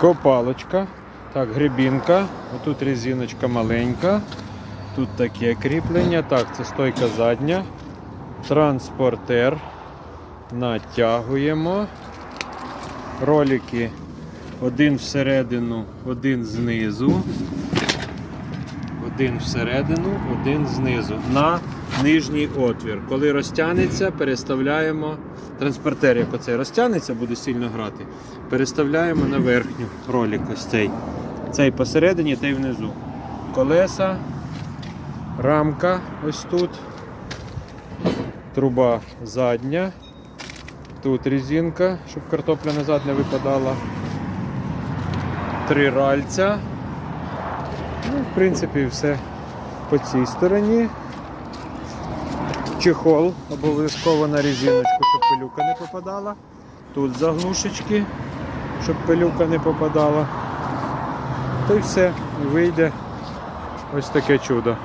Копалочка. Так, грибінка. Отут резиночка маленька. Тут таке кріплення. Так, це стойка задня. Транспортер. Натягуємо. Ролики. Один всередину, один знизу. Один всередину, один знизу. На нижній отвір. Коли розтягнеться, переставляємо. Транспортер, як оцей розтягнеться, буде сильно грати. Переставляємо на верхню ролик ось цей. Цей посередині, той внизу. Колеса, рамка ось тут. Труба задня. Тут резинка, щоб картопля назад не випадала. Три ральця. Ну, в принципі, все по цій стороні. Чехол обов'язково на резиночку, щоб пилюка не попадала. Тут заглушечки, щоб пилюка не попадала. То й все, вийде ось таке чудо.